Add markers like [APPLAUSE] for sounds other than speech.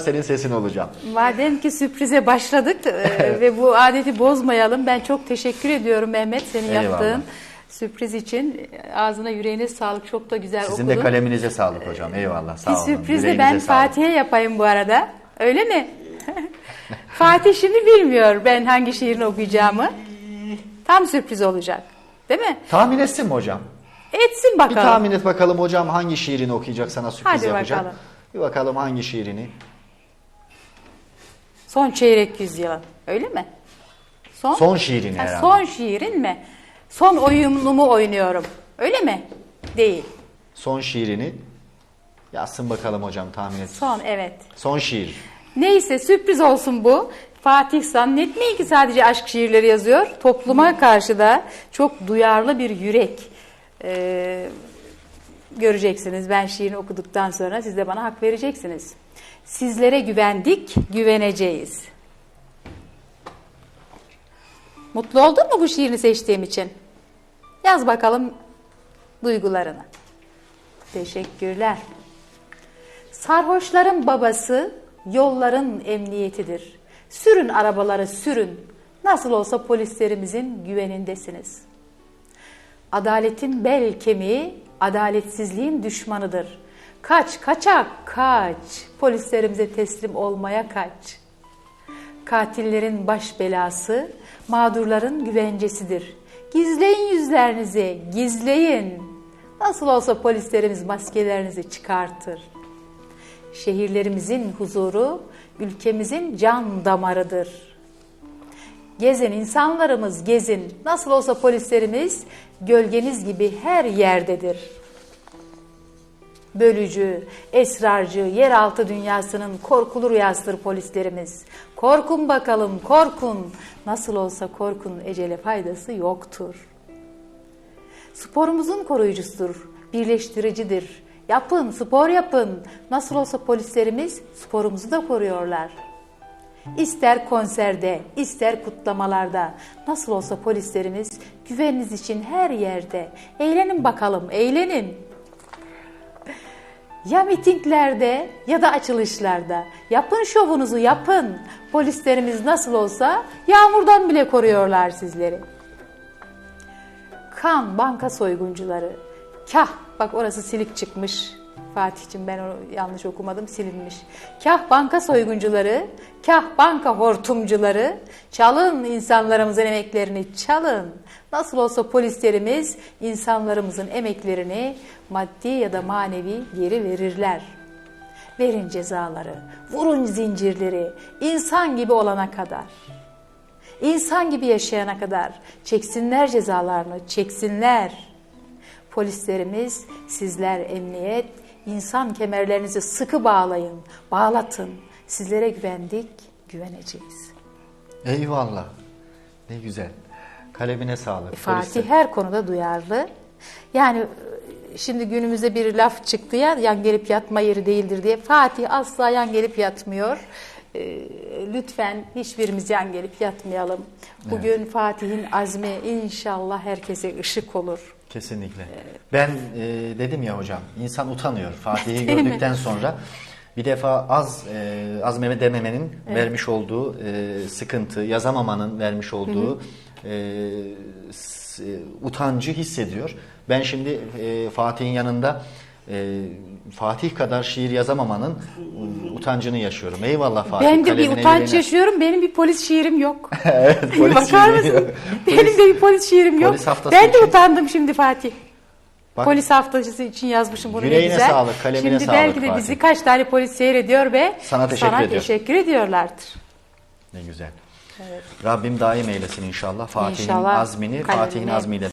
senin sesin olacağım. Madem ki sürprize başladık e, ve bu adeti bozmayalım. Ben çok teşekkür ediyorum Mehmet senin Eyvallah. yaptığın sürpriz için. Ağzına yüreğine sağlık. Çok da güzel Sizin okudun. de kaleminize sağlık hocam. Eyvallah. Sağ Bir olun. sürpriz de ben. Fatih'e yapayım bu arada. Öyle mi? [LAUGHS] Fatih şimdi bilmiyor ben hangi şiirini okuyacağımı. Tam sürpriz olacak. Değil mi? Tahmin etsin mi hocam? Etsin Bir bakalım. tahmin et bakalım hocam hangi şiirini okuyacak sana sürpriz Hadi yapacak. bakalım. Bir bakalım hangi şiirini. Son çeyrek yüzyılın. Öyle mi? Son, Son şiirini Ha, herhalde. son şiirin mi? Son oyunumu oynuyorum. Öyle mi? Değil. Son şiirini yazsın bakalım hocam tahmin et. Son evet. Son şiir. Neyse sürpriz olsun bu. Fatih zannetmeyin ki sadece aşk şiirleri yazıyor. Topluma karşı da çok duyarlı bir yürek. Ee, göreceksiniz ben şiirini okuduktan sonra siz de bana hak vereceksiniz. Sizlere güvendik, güveneceğiz. Mutlu oldun mu bu şiirini seçtiğim için? Yaz bakalım duygularını. Teşekkürler. Sarhoşların babası yolların emniyetidir. Sürün arabaları sürün. Nasıl olsa polislerimizin güvenindesiniz. Adaletin bel kemiği adaletsizliğin düşmanıdır. Kaç kaçak kaç. Polislerimize teslim olmaya kaç. Katillerin baş belası, mağdurların güvencesidir. Gizleyin yüzlerinizi, gizleyin. Nasıl olsa polislerimiz maskelerinizi çıkartır. Şehirlerimizin huzuru, ülkemizin can damarıdır. Gezin insanlarımız gezin. Nasıl olsa polislerimiz gölgeniz gibi her yerdedir. Bölücü, esrarcı, yeraltı dünyasının korkulu rüyasıdır polislerimiz. Korkun bakalım, korkun. Nasıl olsa korkun, ecele faydası yoktur. Sporumuzun koruyucusudur, birleştiricidir. Yapın, spor yapın. Nasıl olsa polislerimiz sporumuzu da koruyorlar. İster konserde, ister kutlamalarda. Nasıl olsa polislerimiz güveniniz için her yerde. Eğlenin bakalım, eğlenin. Ya mitinglerde ya da açılışlarda. Yapın şovunuzu yapın. Polislerimiz nasıl olsa yağmurdan bile koruyorlar sizleri. Kan banka soyguncuları. Kah bak orası silik çıkmış. Fatih'cim ben onu yanlış okumadım silinmiş. Kah banka soyguncuları, kah banka hortumcuları. Çalın insanlarımızın emeklerini çalın. Nasıl olsa polislerimiz insanlarımızın emeklerini maddi ya da manevi geri verirler. Verin cezaları, vurun zincirleri, insan gibi olana kadar. İnsan gibi yaşayana kadar çeksinler cezalarını, çeksinler. Polislerimiz, sizler emniyet, insan kemerlerinizi sıkı bağlayın, bağlatın. Sizlere güvendik, güveneceğiz. Eyvallah. Ne güzel. Kalemine sağlık. Fatih Polisler- her konuda duyarlı. Yani e, şimdi günümüzde bir laf çıktı ya yan gelip yatma yeri değildir diye. Fatih asla yan gelip yatmıyor. Ee, lütfen hiçbirimiz yan gelip yatmayalım. Bugün Fatih'in azmi inşallah herkese ışık olur. Kesinlikle. Ben e, dedim ya hocam, insan utanıyor Fatih'i [LAUGHS] gördükten sonra. Bir defa az e, azmeme dememenin vermiş olduğu e, sıkıntı, yazamamanın vermiş olduğu e, s- e, utancı hissediyor. Ben şimdi e, Fatih'in yanında e, Fatih kadar şiir yazamamanın utancını yaşıyorum. Eyvallah Fatih. ben de bir kalemine utanç yüreğine- yaşıyorum. Benim bir polis şiirim yok. [LAUGHS] evet, polis Bakar mısın? Benim de bir polis şiirim yok. Polis haftası Ben de için- utandım şimdi Fatih. Bak, Polis haftası için yazmışım bunu ne Yüreğine güzel. sağlık, kalemine Şimdi sağlık belki de Fatih. bizi kaç tane polis seyrediyor ve Sana teşekkür ediyor. teşekkür ediyorlardır. Ne güzel. Rabbim daim eylesin inşallah. Fatih'in İnşallah azmini, kalemine- Fatih'in azmiyle